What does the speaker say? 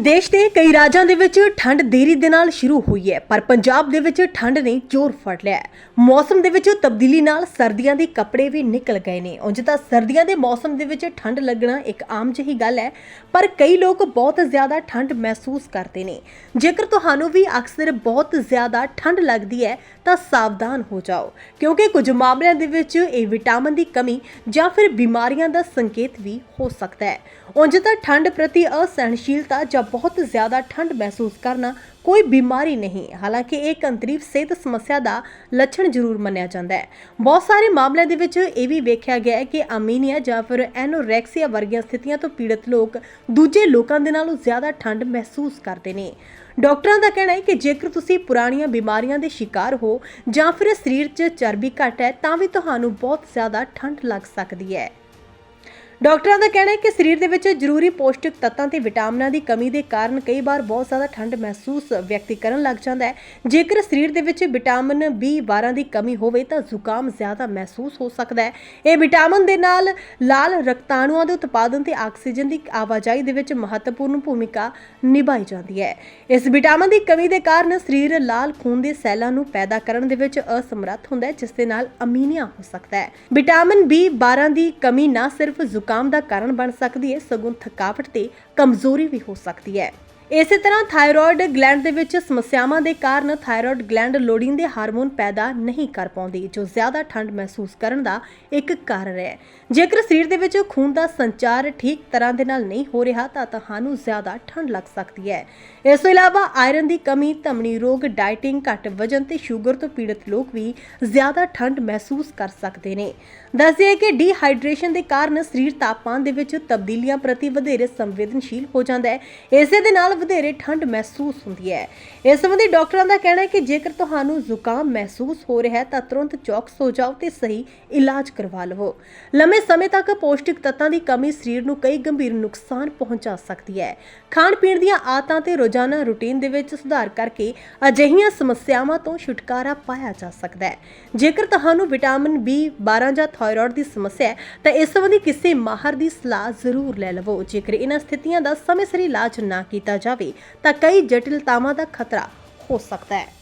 ਦੇਸ਼ ਦੇ ਕਈ ਰਾਜਾਂ ਦੇ ਵਿੱਚ ਠੰਡ ਦੇਰੀ ਦੇ ਨਾਲ ਸ਼ੁਰੂ ਹੋਈ ਹੈ, ਪਰ ਪੰਜਾਬ ਦੇ ਵਿੱਚ ਠੰਡ ਨੇ ਜ਼ੋਰ ਫੜ ਲਿਆ ਹੈ। ਮੌਸਮ ਦੇ ਵਿੱਚ ਤਬਦੀਲੀ ਨਾਲ ਸਰਦੀਆਂ ਦੇ ਕੱਪੜੇ ਵੀ ਨਿਕਲ ਗਏ ਨੇ। ਉਂਝ ਤਾਂ ਸਰਦੀਆਂ ਦੇ ਮੌਸਮ ਦੇ ਵਿੱਚ ਠੰਡ ਲੱਗਣਾ ਇੱਕ ਆਮ ਜਿਹੀ ਗੱਲ ਹੈ, ਪਰ ਕਈ ਲੋਕ ਬਹੁਤ ਜ਼ਿਆਦਾ ਠੰਡ ਮਹਿਸੂਸ ਕਰਦੇ ਨੇ। ਜੇਕਰ ਤੁਹਾਨੂੰ ਵੀ ਅਕਸਰ ਬਹੁਤ ਜ਼ਿਆਦਾ ਠੰਡ ਲੱਗਦੀ ਹੈ, ਤਾਂ ਸਾਵਧਾਨ ਹੋ ਜਾਓ, ਕਿਉਂਕਿ ਕੁਝ ਮਾਮਲਿਆਂ ਦੇ ਵਿੱਚ ਇਹ ਵਿਟਾਮਿਨ ਦੀ ਕਮੀ ਜਾਂ ਫਿਰ ਬਿਮਾਰੀਆਂ ਦਾ ਸੰਕੇਤ ਵੀ ਹੋ ਸਕਦਾ ਹੈ। ਉਂਝ ਤਾਂ ਠੰਡ ਪ੍ਰਤੀ ਅਸਹਿਣਸ਼ੀਲਤਾ ਜਾਂ ਬਹੁਤ ਜ਼ਿਆਦਾ ਠੰਡ ਮਹਿਸੂਸ ਕਰਨਾ ਕੋਈ ਬਿਮਾਰੀ ਨਹੀਂ। ਹਾਲਾਂਕਿ ਇਹ ਇੱਕ ਅੰਤਰੀਵ ਸਿਹਤ ਸਮੱਸਿਆ ਦਾ ਲੱਛਣ ਜ਼ਰੂਰ ਮੰਨਿਆ ਜਾਂਦਾ ਹੈ। ਬਹੁਤ ਸਾਰੇ ਮਾਮਲਿਆਂ ਦੇ ਵਿੱਚ ਇਹ ਵੀ ਵੇਖਿਆ ਗਿਆ ਹੈ ਕਿ ਅਮੀਨੀਆ ਜਾਂ ਫਿਰ ਐਨੋਰੈਕਸੀਆ ਵਰਗੀਆਂ ਸਥਿਤੀਆਂ ਤੋਂ ਪੀੜਤ ਲੋਕ ਦੂਜੇ ਲੋਕਾਂ ਦੇ ਨਾਲੋਂ ਜ਼ਿਆਦਾ ਠੰਡ ਮਹਿਸੂਸ ਕਰਦੇ ਨੇ। ਡਾਕਟਰਾਂ ਦਾ ਕਹਿਣਾ ਹੈ ਕਿ ਜੇਕਰ ਤੁਸੀਂ ਪੁਰਾਣੀਆਂ ਬਿਮਾਰੀਆਂ ਦੇ ਸ਼ਿਕਾਰ ਹੋ ਜਾਂ ਫਿਰ ਸਰੀਰ 'ਚ ਚਰਬੀ ਘੱਟ ਹੈ, ਤਾਂ ਵੀ ਤੁਹਾਨੂੰ ਬਹੁਤ ਜ਼ਿਆਦਾ ਠੰਡ ਲੱਗ ਸਕਦੀ ਹੈ। ਡਾਕਟਰਾਂ ਦਾ ਕਹਿਣਾ ਹੈ ਕਿ ਸਰੀਰ ਦੇ ਵਿੱਚ ਜ਼ਰੂਰੀ ਪੌਸ਼ਟਿਕ ਤੱਤਾਂ ਤੇ ਵਿਟਾਮਿਨਾਂ ਦੀ ਕਮੀ ਦੇ ਕਾਰਨ ਕਈ ਵਾਰ ਬਹੁਤ ਜ਼ਿਆਦਾ ਠੰਡ ਮਹਿਸੂਸ ਵਿਅਕਤੀ ਕਰਨ ਲੱਗ ਜਾਂਦਾ ਹੈ। ਜੇਕਰ ਸਰੀਰ ਦੇ ਵਿੱਚ ਵਿਟਾਮਿਨ B12 ਦੀ ਕਮੀ ਹੋਵੇ ਤਾਂ ਜ਼ੁਕਾਮ ਜ਼ਿਆਦਾ ਮਹਿਸੂਸ ਹੋ ਸਕਦਾ ਹੈ। ਇਹ ਵਿਟਾਮਿਨ ਦੇ ਨਾਲ ਲਾਲ ਰਕਤਾਣੂਆਂ ਦੇ ਉਤਪਾਦਨ ਤੇ ਆਕਸੀਜਨ ਦੀ ਆਵਾਜਾਈ ਦੇ ਵਿੱਚ ਮਹੱਤਵਪੂਰਨ ਭੂਮਿਕਾ ਨਿਭਾਈ ਜਾਂਦੀ ਹੈ। ਇਸ ਵਿਟਾਮਿਨ ਦੀ ਕਮੀ ਦੇ ਕਾਰਨ ਸਰੀਰ ਲਾਲ ਖੂਨ ਦੇ ਸੈੱਲਾਂ ਨੂੰ ਪੈਦਾ ਕਰਨ ਦੇ ਵਿੱਚ ਅਸਮਰੱਥ ਹੁੰਦਾ ਹੈ, ਜਿਸ ਦੇ ਨਾਲ ਅਮੀਨੀਆ ਹੋ ਸਕਦਾ ਹੈ। ਵਿਟਾਮਿਨ B12 ਦੀ ਕਮੀ ਨਾ ਸਿਰਫ ਜ਼ੁਕਾਮ ਦਾ ਕਾਰਨ ਬਣ ਸਕਦੀ ਹੈ ਸਗੋਂ ਥਕਾਵਟ ਤੇ ਕਮਜ਼ੋਰੀ ਵੀ ਹੋ ਸਕਦੀ ਹੈ। ਇਸੇ ਤਰ੍ਹਾਂ ਥਾਇਰੋਇਡ ਗਲੈਂਡ ਦੇ ਵਿੱਚ ਸਮੱਸਿਆਵਾਂ ਦੇ ਕਾਰਨ ਥਾਇਰੋਇਡ ਗਲੈਂਡ ਲੋੜੀਂਦੇ ਹਾਰਮੋਨ ਪੈਦਾ ਨਹੀਂ ਕਰ ਪਾਉਂਦੀ, ਜੋ ਜ਼ਿਆਦਾ ਠੰਡ ਮਹਿਸੂਸ ਕਰਨ ਦਾ ਇੱਕ ਕਾਰਨ ਹੈ। ਜੇਕਰ ਸਰੀਰ ਦੇ ਵਿੱਚ ਖੂਨ ਦਾ ਸੰਚਾਰ ਠੀਕ ਤਰ੍ਹਾਂ ਦੇ ਨਾਲ ਨਹੀਂ ਹੋ ਰਿਹਾ, ਤਾਂ ਤੁਹਾਨੂੰ ਜ਼ਿਆਦਾ ਠੰਡ ਲੱਗ ਸਕਦੀ ਹੈ। ਇਸ ਤੋਂ ਇਲਾਵਾ ਆਇਰਨ ਦੀ ਕਮੀ, ਧਮਨੀ ਰੋਗ, ਡਾਈਟਿੰਗ ਘੱਟ ਵਜਨ ਤੇ ਸ਼ੂਗਰ ਤੋਂ ਪੀੜਤ ਲੋਕ ਵੀ ਜ਼ਿਆਦਾ ਠੰਡ ਮਹਿਸੂਸ ਕਰ ਸਕਦੇ ਨੇ। ਦੱਸਿਆ ਕਿ ਡੀਹਾਈਡਰੇਸ਼ਨ ਦੇ ਕਾਰਨ ਸਰੀਰ ਤਾਪਮਾਨ ਦੇ ਵਿੱਚ ਤਬਦੀਲੀਆਂ ਪ੍ਰਤੀ ਵਧੇਰੇ ਸੰਵੇਦਨਸ਼ੀਲ ਹੋ ਜਾਂਦਾ ਹੈ। ਇਸੇ ਦੇ ਨਾਲ ਵਧੇਰੇ ਠੰਡ ਮਹਿਸੂਸ ਹੁੰਦੀ ਹੈ। ਇਸ ਸੰਬੰਧੀ ਡਾਕਟਰਾਂ ਦਾ ਕਹਿਣਾ ਹੈ ਕਿ ਜੇਕਰ ਤੁਹਾਨੂੰ ਜ਼ੁਕਾਮ ਮਹਿਸੂਸ ਹੋ ਰਿਹਾ ਹੈ, ਤਾਂ ਤੁਰੰਤ ਚੌਕਸ ਹੋ ਜਾਓ ਤੇ ਸਹੀ ਇਲਾਜ ਕਰਵਾ ਲਵੋ। ਲੰਮੇ ਸਮੇਂ ਤੱਕ ਪੌਸ਼ਟਿਕ ਤੱਤਾਂ ਦੀ ਕਮੀ ਸਰੀਰ ਨੂੰ ਕਈ ਗੰਭੀਰ ਨੁਕਸਾਨ ਪਹੁੰਚਾ ਸਕਦੀ ਹੈ। ਖਾਣ ਪੀਣ ਦੀਆਂ ਆਦਤਾਂ ਤੇ ਰੋਜ਼ਾਨਾ ਰੁਟੀਨ ਦੇ ਵਿੱਚ ਸੁਧਾਰ ਕਰਕੇ ਅਜਿਹੀਆਂ ਸਮੱਸਿਆਵਾਂ ਤੋਂ ਛੁਟਕਾਰਾ ਪਾਇਆ ਜਾ ਸਕਦਾ ਹੈ। ਜੇਕਰ ਤੁਹਾਨੂੰ ਵਿਟਾਮਿਨ B12 ਜਾਂ ਥਾਇਰੋਇਡ ਦੀ ਸਮੱਸਿਆ ਹੈ, ਤਾਂ ਇਸ ਸੰਬੰਧੀ ਕਿਸੇ ਮਾਹਰ ਦੀ ਸਲਾਹ ਜ਼ਰੂਰ ਲੈ ਲਵੋ। ਜੇਕਰ ਇਹਨਾਂ ਸਥਿਤੀਆਂ ਦਾ ਸਮੇਂ ਸਿਰ ਇਲਾਜ ਨਾ ਕੀਤਾ ਜਾ ਜਾਵੇ ਤਾਂ ਕਈ ਜਟਿਲਤਾਵਾਂ ਦਾ ਖਤਰਾ ਹੋ ਸਕਦਾ ਹੈ।